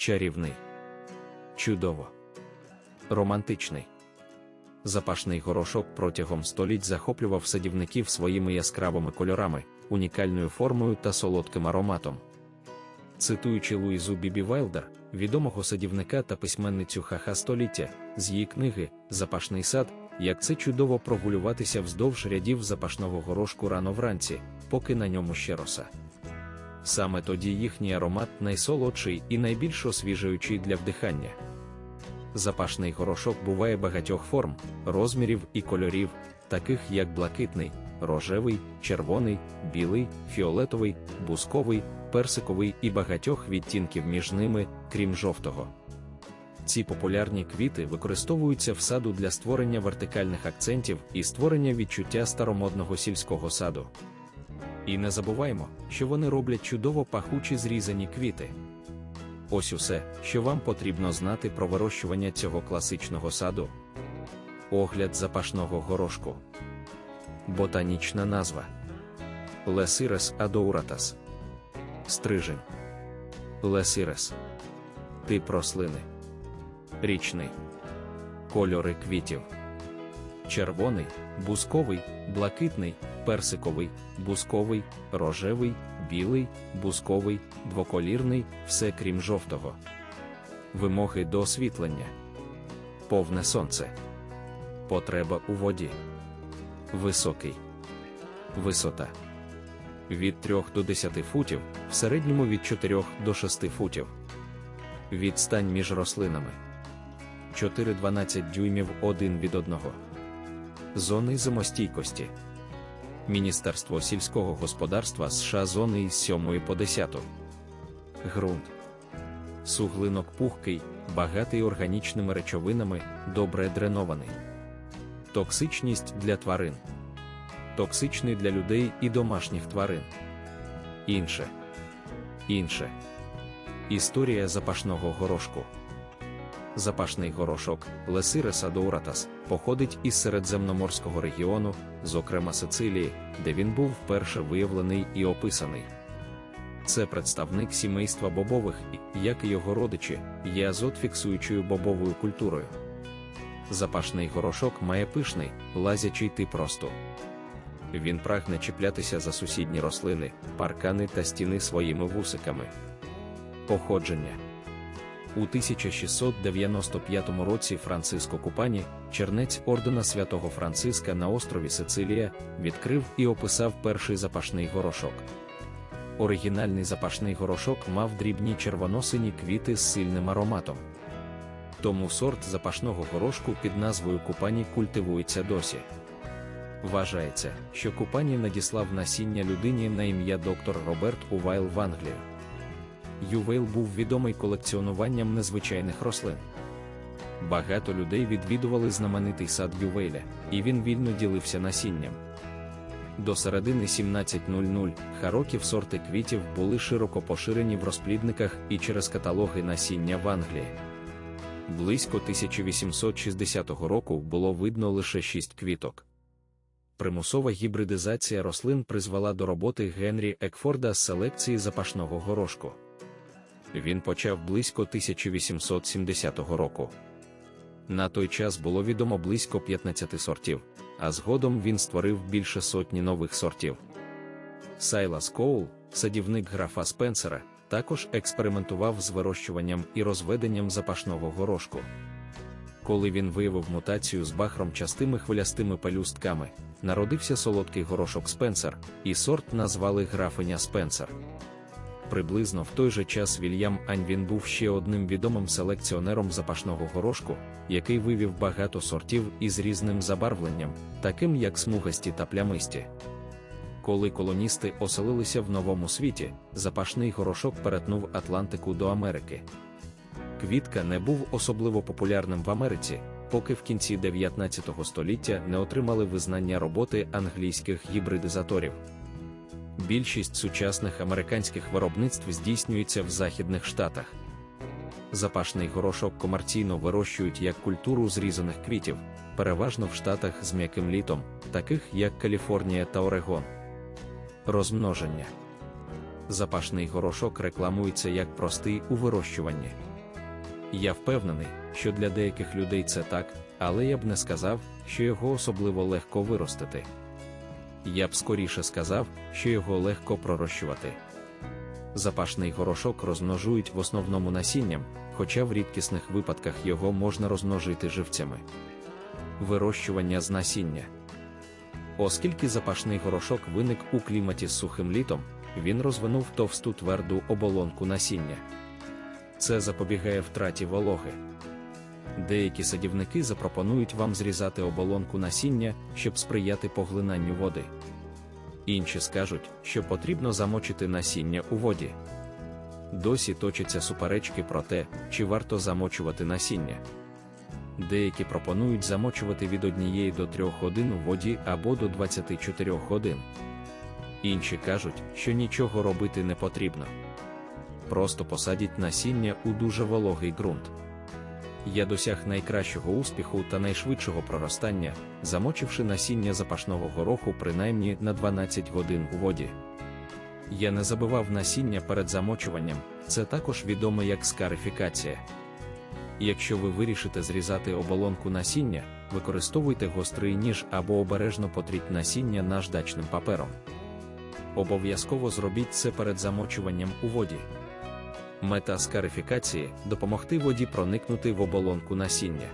чарівний, чудово, романтичний. Запашний горошок протягом століть захоплював садівників своїми яскравими кольорами, унікальною формою та солодким ароматом. Цитуючи Луїзу Бібі Вайлдер, відомого садівника та письменницю хаха століття, з її книги Запашний сад, як це чудово прогулюватися вздовж рядів запашного горошку рано вранці, поки на ньому ще роса. Саме тоді їхній аромат найсолодший і найбільш освіжуючий для вдихання. Запашний горошок буває багатьох форм, розмірів і кольорів, таких як блакитний, рожевий, червоний, білий, фіолетовий, бусковий, персиковий і багатьох відтінків між ними, крім жовтого. Ці популярні квіти використовуються в саду для створення вертикальних акцентів і створення відчуття старомодного сільського саду. І не забуваємо, що вони роблять чудово пахучі зрізані квіти. Ось усе, що вам потрібно знати про вирощування цього класичного саду. Огляд запашного горошку. Ботанічна назва Лесирес адоуратас. Стрижень. Лесирес. Тип рослини. Річний. Кольори квітів. Червоний, бусковий, блакитний, персиковий, бусковий, рожевий, білий, бусковий, двоколірний, все крім жовтого. Вимоги до освітлення. Повне сонце. Потреба у воді. Високий. Висота. Від 3 до 10 футів, в середньому від 4 до 6 футів. Відстань між рослинами. 4-12 дюймів один від одного. Зони зимостійкості. Міністерство сільського господарства США зони із 7 по 10. Ґрунт. Суглинок пухкий, багатий органічними речовинами, добре дренований. Токсичність для тварин. Токсичний для людей і домашніх тварин. Інше. Інше. Історія запашного горошку. Запашний горошок Лесирес адоуратас походить із середземноморського регіону, зокрема Сицилії, де він був вперше виявлений і описаний. Це представник сімейства бобових і, як і його родичі, є азот-фіксуючою бобовою культурою. Запашний горошок має пишний, лазячий тип росту. Він прагне чіплятися за сусідні рослини, паркани та стіни своїми вусиками. Походження у 1695 році Франциско Купані, чернець ордена святого Франциска на острові Сицилія, відкрив і описав перший запашний горошок. Оригінальний запашний горошок мав дрібні червоносині квіти з сильним ароматом. Тому сорт запашного горошку під назвою Купані культивується досі. Вважається, що Купані надіслав насіння людині на ім'я доктор Роберт Увайл в Англію. Ювейл був відомий колекціонуванням незвичайних рослин. Багато людей відвідували знаменитий сад Ювейля, і він вільно ділився насінням. До середини 1700 хароків сорти квітів були широко поширені в розплідниках і через каталоги насіння в Англії. Близько 1860 року було видно лише шість квіток. Примусова гібридизація рослин призвела до роботи Генрі Екфорда з селекції запашного горошку. Він почав близько 1870 року. На той час було відомо близько 15 сортів, а згодом він створив більше сотні нових сортів. Сайлас Коул, садівник графа Спенсера, також експериментував з вирощуванням і розведенням запашного горошку. Коли він виявив мутацію з бахром частими хвилястими пелюстками, народився солодкий горошок Спенсер, і сорт назвали графиня Спенсер. Приблизно в той же час Вільям Аньвін був ще одним відомим селекціонером запашного горошку, який вивів багато сортів із різним забарвленням, таким як смугасті та плямисті. Коли колоністи оселилися в новому світі, запашний горошок перетнув Атлантику до Америки. Квітка не був особливо популярним в Америці, поки в кінці 19 століття не отримали визнання роботи англійських гібридизаторів. Більшість сучасних американських виробництв здійснюється в Західних Штатах. Запашний горошок комерційно вирощують як культуру зрізаних квітів, переважно в штатах з м'яким літом, таких як Каліфорнія та Орегон. Розмноження запашний горошок рекламується як простий у вирощуванні. Я впевнений, що для деяких людей це так, але я б не сказав, що його особливо легко виростити. Я б скоріше сказав, що його легко пророщувати. Запашний горошок розмножують в основному насінням, хоча в рідкісних випадках його можна розмножити живцями. Вирощування з насіння. Оскільки запашний горошок виник у кліматі з сухим літом, він розвинув товсту тверду оболонку насіння. Це запобігає втраті вологи. Деякі садівники запропонують вам зрізати оболонку насіння, щоб сприяти поглинанню води. Інші скажуть, що потрібно замочити насіння у воді. Досі точаться суперечки про те, чи варто замочувати насіння. Деякі пропонують замочувати від 1 до 3 годин у воді або до 24 годин. Інші кажуть, що нічого робити не потрібно. Просто посадіть насіння у дуже вологий ґрунт. Я досяг найкращого успіху та найшвидшого проростання, замочивши насіння запашного гороху принаймні на 12 годин у воді. Я не забивав насіння перед замочуванням, це також відомо як скарифікація. Якщо ви вирішите зрізати оболонку насіння, використовуйте гострий ніж або обережно потріть насіння наждачним папером. Обов'язково зробіть це перед замочуванням у воді. Мета скарифікації допомогти воді проникнути в оболонку насіння.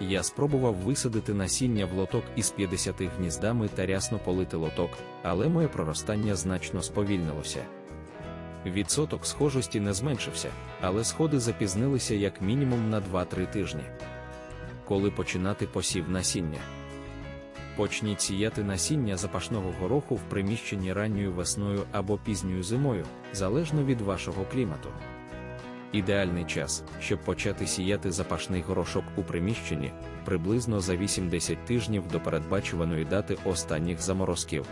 Я спробував висадити насіння в лоток із 50 гніздами та рясно полити лоток, але моє проростання значно сповільнилося. Відсоток схожості не зменшився, але сходи запізнилися як мінімум на 2-3 тижні. Коли починати посів насіння? Почніть сіяти насіння запашного гороху в приміщенні ранньою весною або пізньою зимою, залежно від вашого клімату. Ідеальний час, щоб почати сіяти запашний горошок у приміщенні, приблизно за 8-10 тижнів до передбачуваної дати останніх заморозків.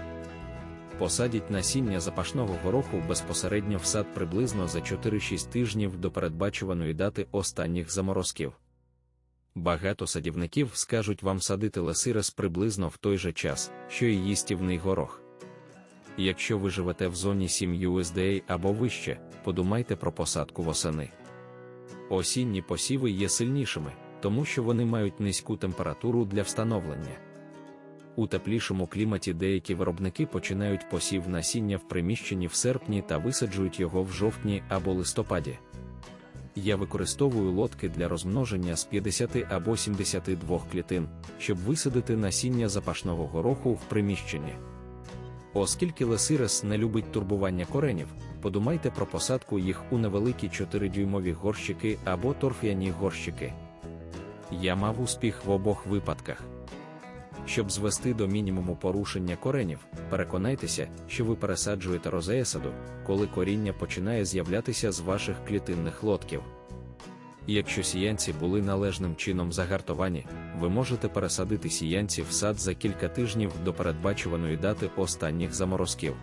Посадіть насіння запашного гороху безпосередньо в сад приблизно за 4-6 тижнів до передбачуваної дати останніх заморозків. Багато садівників скажуть вам садити лесирес приблизно в той же час, що і їстівний горох. Якщо ви живете в зоні 7 USDA або вище, подумайте про посадку восени. Осінні посіви є сильнішими, тому що вони мають низьку температуру для встановлення. У теплішому кліматі деякі виробники починають посів насіння в приміщенні в серпні та висаджують його в жовтні або листопаді. Я використовую лотки для розмноження з 50 або 72 клітин, щоб висадити насіння запашного гороху в приміщенні. Оскільки лесирес не любить турбування коренів, подумайте про посадку їх у невеликі 4-дюймові горщики або торф'яні горщики. Я мав успіх в обох випадках. Щоб звести до мінімуму порушення коренів, переконайтеся, що ви пересаджуєте розеясаду, коли коріння починає з'являтися з ваших клітинних лотків. Якщо сіянці були належним чином загартовані, ви можете пересадити сіянці в сад за кілька тижнів до передбачуваної дати останніх заморозків.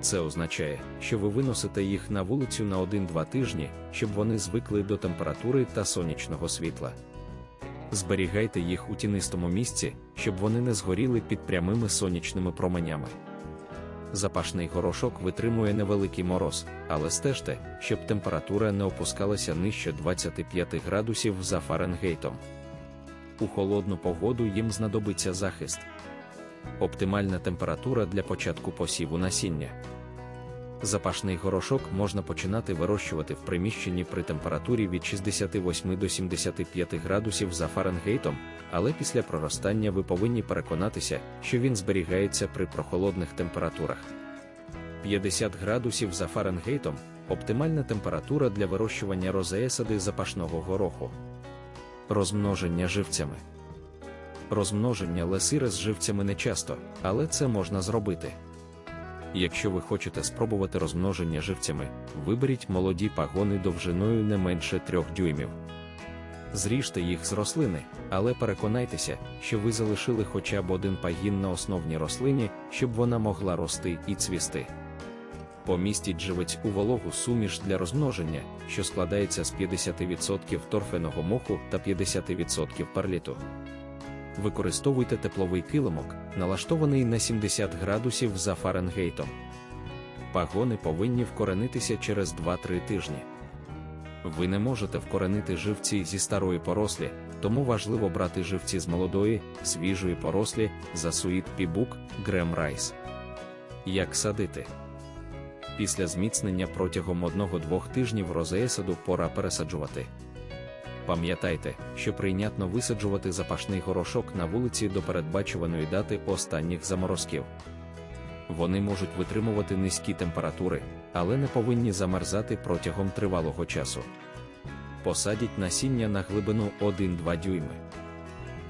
Це означає, що ви виносите їх на вулицю на 1-2 тижні, щоб вони звикли до температури та сонячного світла. Зберігайте їх у тінистому місці, щоб вони не згоріли під прямими сонячними променями. Запашний горошок витримує невеликий мороз, але стежте, щоб температура не опускалася нижче 25 градусів за Фаренгейтом. У холодну погоду їм знадобиться захист. Оптимальна температура для початку посіву насіння. Запашний горошок можна починати вирощувати в приміщенні при температурі від 68 до 75 градусів за Фаренгейтом, але після проростання ви повинні переконатися, що він зберігається при прохолодних температурах. 50 градусів за Фаренгейтом оптимальна температура для вирощування розеесади запашного гороху. Розмноження живцями. Розмноження лесири з живцями не часто, але це можна зробити. Якщо ви хочете спробувати розмноження живцями, виберіть молоді пагони довжиною не менше 3 дюймів. Зріжте їх з рослини, але переконайтеся, що ви залишили хоча б один пагін на основній рослині, щоб вона могла рости і цвісти. Помістіть живець у вологу суміш для розмноження, що складається з 50% торфяного моху та 50% перліту. Використовуйте тепловий килимок, налаштований на 70 градусів за Фаренгейтом. Пагони повинні вкоренитися через 2-3 тижні. Ви не можете вкоренити живці зі старої порослі, тому важливо брати живці з молодої, свіжої порослі, засуїт пібук, грем райс. Як садити? Після зміцнення протягом 1-2 тижнів розеесаду пора пересаджувати. Пам'ятайте, що прийнятно висаджувати запашний горошок на вулиці до передбачуваної дати останніх заморозків. Вони можуть витримувати низькі температури, але не повинні замерзати протягом тривалого часу. Посадіть насіння на глибину 1-2 дюйми.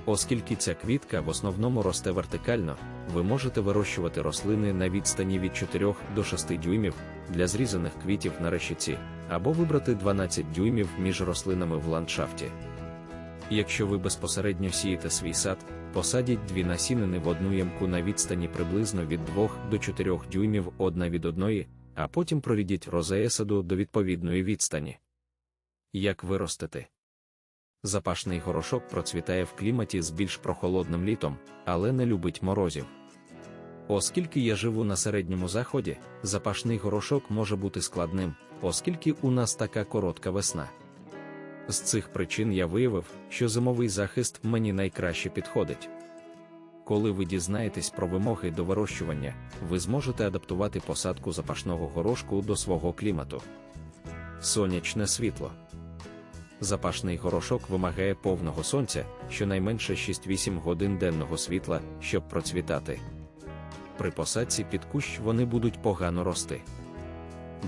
Оскільки ця квітка в основному росте вертикально, ви можете вирощувати рослини на відстані від 4 до 6 дюймів для зрізаних квітів на решіці, або вибрати 12 дюймів між рослинами в ландшафті. Якщо ви безпосередньо сієте свій сад, посадіть дві насінини в одну ямку на відстані приблизно від 2 до 4 дюймів одна від одної, а потім прорідіть розея саду до відповідної відстані. Як виростити? Запашний горошок процвітає в кліматі з більш прохолодним літом, але не любить морозів. Оскільки я живу на середньому заході, запашний горошок може бути складним, оскільки у нас така коротка весна. З цих причин я виявив, що зимовий захист мені найкраще підходить. Коли ви дізнаєтесь про вимоги до вирощування, ви зможете адаптувати посадку запашного горошку до свого клімату. Сонячне світло. Запашний горошок вимагає повного сонця, щонайменше 6-8 годин денного світла, щоб процвітати. При посадці під кущ вони будуть погано рости.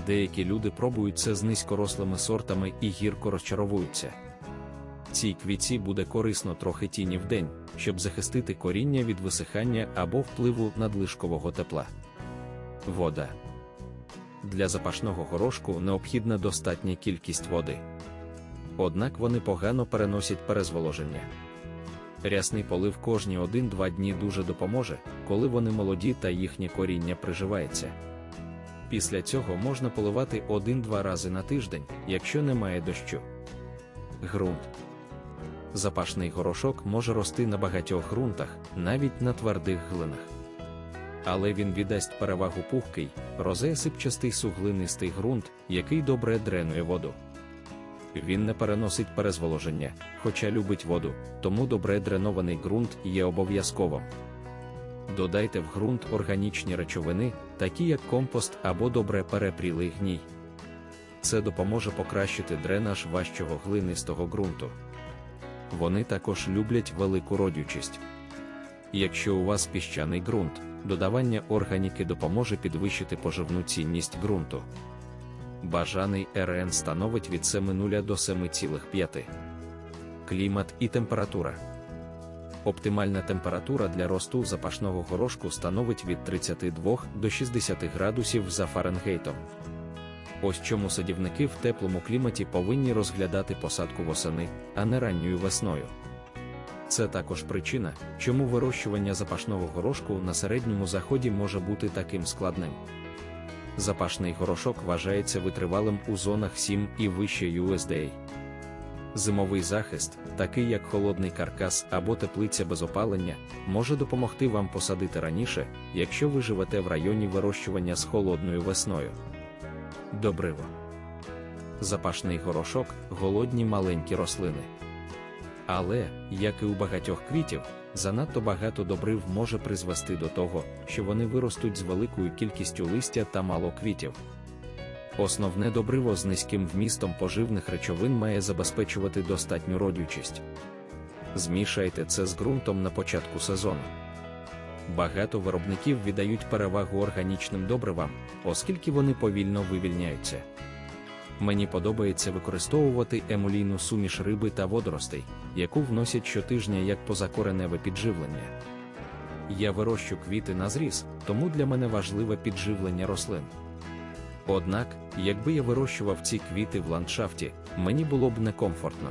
Деякі люди пробують це з низькорослими сортами і гірко розчаровуються. Цій квітці буде корисно трохи тіні в день, щоб захистити коріння від висихання або впливу надлишкового тепла. Вода для запашного горошку необхідна достатня кількість води. Однак вони погано переносять перезволоження. Рясний полив кожні 1-2 дні дуже допоможе, коли вони молоді та їхнє коріння приживається. Після цього можна поливати 1-2 рази на тиждень, якщо немає дощу. Грунт запашний горошок може рости на багатьох ґрунтах, навіть на твердих глинах. Але він віддасть перевагу пухкий, розесипчастий суглинистий ґрунт, який добре дренує воду. Він не переносить перезволоження, хоча любить воду, тому добре дренований ґрунт є обов'язковим. Додайте в ґрунт органічні речовини, такі як компост або добре перепрілий гній. Це допоможе покращити дренаж важчого глинистого ґрунту. Вони також люблять велику родючість. Якщо у вас піщаний ґрунт, додавання органіки допоможе підвищити поживну цінність ґрунту. Бажаний РН становить від 7,0 до 7,5. Клімат і температура. Оптимальна температура для росту запашного горошку становить від 32 до 60 градусів за Фаренгейтом. Ось чому садівники в теплому кліматі повинні розглядати посадку восени, а не ранньою весною. Це також причина, чому вирощування запашного горошку на середньому заході може бути таким складним. Запашний горошок вважається витривалим у зонах 7 і вище USDA. Зимовий захист, такий як холодний каркас або теплиця без опалення, може допомогти вам посадити раніше, якщо ви живете в районі вирощування з холодною весною. Добриво. Запашний горошок голодні маленькі рослини. Але, як і у багатьох квітів, занадто багато добрив може призвести до того, що вони виростуть з великою кількістю листя та мало квітів. Основне добриво з низьким вмістом поживних речовин має забезпечувати достатню родючість. Змішайте це з ґрунтом на початку сезону. Багато виробників віддають перевагу органічним добривам, оскільки вони повільно вивільняються. Мені подобається використовувати емулійну суміш риби та водоростей, яку вносять щотижня як позакореневе підживлення. Я вирощу квіти на зріз, тому для мене важливе підживлення рослин. Однак, якби я вирощував ці квіти в ландшафті, мені було б некомфортно.